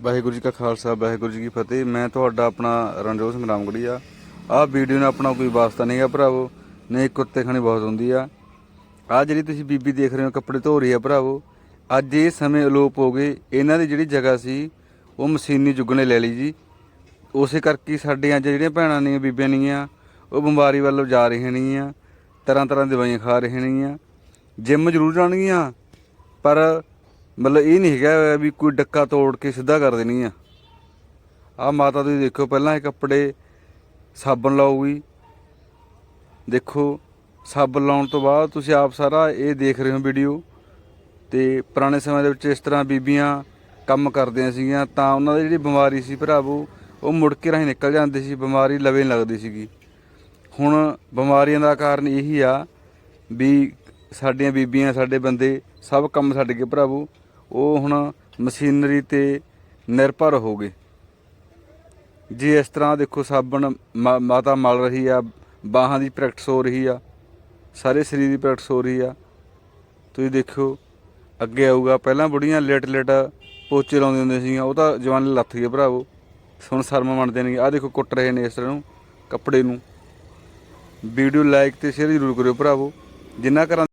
ਵਾਹਿਗੁਰੂ ਜੀ ਕਾ ਖਾਲਸਾ, ਵਾਹਿਗੁਰੂ ਜੀ ਕੀ ਫਤਿਹ। ਮੈਂ ਤੁਹਾਡਾ ਆਪਣਾ ਰਣਜੋਤ ਸਿੰਘ ਰਾਮਗੜੀਆ। ਆਹ ਵੀਡੀਓ ਨਾਲ ਆਪਣਾ ਕੋਈ ਵਾਸਤਾ ਨਹੀਂਗਾ ਭਰਾਵੋ। ਨਹੀਂ ਕੁੱਤੇ ਖਾਣੀ ਬਹੁਤ ਹੁੰਦੀ ਆ। ਆਹ ਜਿਹੜੀ ਤੁਸੀਂ ਬੀਬੀ ਦੇਖ ਰਹੇ ਹੋ, ਕੱਪੜੇ ਧੋ ਰਹੀ ਆ ਭਰਾਵੋ। ਅੱਜ ਇਹ ਸਮੇਂ ਅਲੋਪ ਹੋ ਗਏ। ਇਹਨਾਂ ਦੀ ਜਿਹੜੀ ਜਗ੍ਹਾ ਸੀ, ਉਹ ਮਸ਼ੀਨੀ ਯੁੱਗ ਨੇ ਲੈ ਲਈ ਜੀ। ਉਸੇ ਕਰਕੇ ਹੀ ਸਾਡੇ ਅੱਜ ਜਿਹੜੀਆਂ ਭੈਣਾਂ ਨੇ ਬੀਬੀਆਂ ਨੇਗੀਆਂ ਉਹ ਬਿਮਾਰੀ ਵੱਲ ਜਾ ਰਹੀਆਂ ਨੇਗੀਆਂ ਤਰ੍ਹਾਂ ਤਰ੍ਹਾਂ ਦੀ ਦਵਾਈਆਂ ਖਾ ਰਹੀਆਂ ਨੇਗੀਆਂ ਜਿੰਮ ਜ਼ਰੂਰ ਜਾਣਗੀਆਂ, ਪਰ ਮਤਲਬ ਇਹ ਨਹੀਂ ਹੈਗਾ ਵੀ ਕੋਈ ਡੱਕਾ ਤੋੜ ਕੇ ਸਿੱਧਾ ਕਰ ਦੇਣੀ ਆ। ਆ ਮਾਤਾ ਤੁਸੀਂ ਦੇਖੋ, ਪਹਿਲਾਂ ਇਹ ਕੱਪੜੇ ਸਾਬਣ ਲਾਉਗੀ ਦੇਖੋ, ਸਾਬਣ ਲਾਉਣ ਤੋਂ ਬਾਅਦ ਤੁਸੀਂ ਆਪ ਸਾਰਾ ਇਹ ਦੇਖ ਰਹੇ ਹੋ ਵੀਡੀਓ ਤੇ ਪੁਰਾਣੇ ਸਮੇਂ ਦੇ ਵਿੱਚ ਇਸ ਤਰ੍ਹਾਂ ਬੀਬੀਆਂ ਕੰਮ ਕਰਦੀਆਂ ਸੀਗੀਆਂ, ਤਾਂ ਉਹਨਾਂ ਦੀ ਜਿਹੜੀ ਬਿਮਾਰੀ ਸੀ ਭਰਾਵੋ ਉਹ ਮੁੜ ਕੇ ਰਾਹੀਂ ਨਿਕਲ ਜਾਂਦੀ ਸੀ, ਬਿਮਾਰੀ ਲਵੇ ਨਹੀਂ ਲੱਗਦੀ ਸੀਗੀ। ਹੁਣ ਬਿਮਾਰੀਆਂ ਦਾ ਕਾਰਨ ਇਹੀ ਆ ਵੀ ਸਾਡੀਆਂ ਬੀਬੀਆਂ, ਸਾਡੇ ਬੰਦੇ ਸਭ ਕੰਮ ਛੱਡ ਕੇ ਭਰਾਵੋ ਉਹ ਹੁਣ ਮਸ਼ੀਨਰੀ ਤੇ ਨਿਰਭਰ ਹੋ ਗਏ। ਜੇ, ਇਸ ਤਰ੍ਹਾਂ ਦੇਖੋ, ਸਾਬਣ ਮਾ- ਮਾਤਾ ਮਲ ਰਹੀ ਆ, ਬਾਹਾਂ ਦੀ ਪ੍ਰੈਕਟਿਸ ਹੋ ਰਹੀ ਆ, ਸਾਰੇ ਸਰੀਰ ਦੀ ਪ੍ਰੈਕਟਿਸ ਹੋ ਰਹੀ ਆ। ਤੁਸੀਂ ਦੇਖਿਓ, ਅੱਗੇ ਆਊਗਾ। ਪਹਿਲਾਂ ਬੁੜੀਆਂ ਲੇਟ ਲੇਟ ਪੋਚੇ ਲਾਉਂਦੇ ਹੁੰਦੇ ਸੀਗੀਆਂ, ਉਹ ਤਾਂ ਜਵਾਨ ਲੱਥ ਗਏ ਭਰਾਵੋ। ਹੁਣ ਸ਼ਰਮ ਮੰਨਦੇ ਨੇ। ਆ ਦੇਖੋ, ਕੁੱਟ ਰਹੇ ਨੇ ਇਸ ਤਰ੍ਹਾਂ ਨੂੰ, ਕੱਪੜੇ ਨੂੰ। ਵੀਡੀਓ ਲਾਈਕ ਤੇ ਸ਼ੇਅਰ ਜ਼ਰੂਰ ਕਰਿਓ ਭਰਾਵੋ। ਜਿੰਨਾ ਘਰਾਂ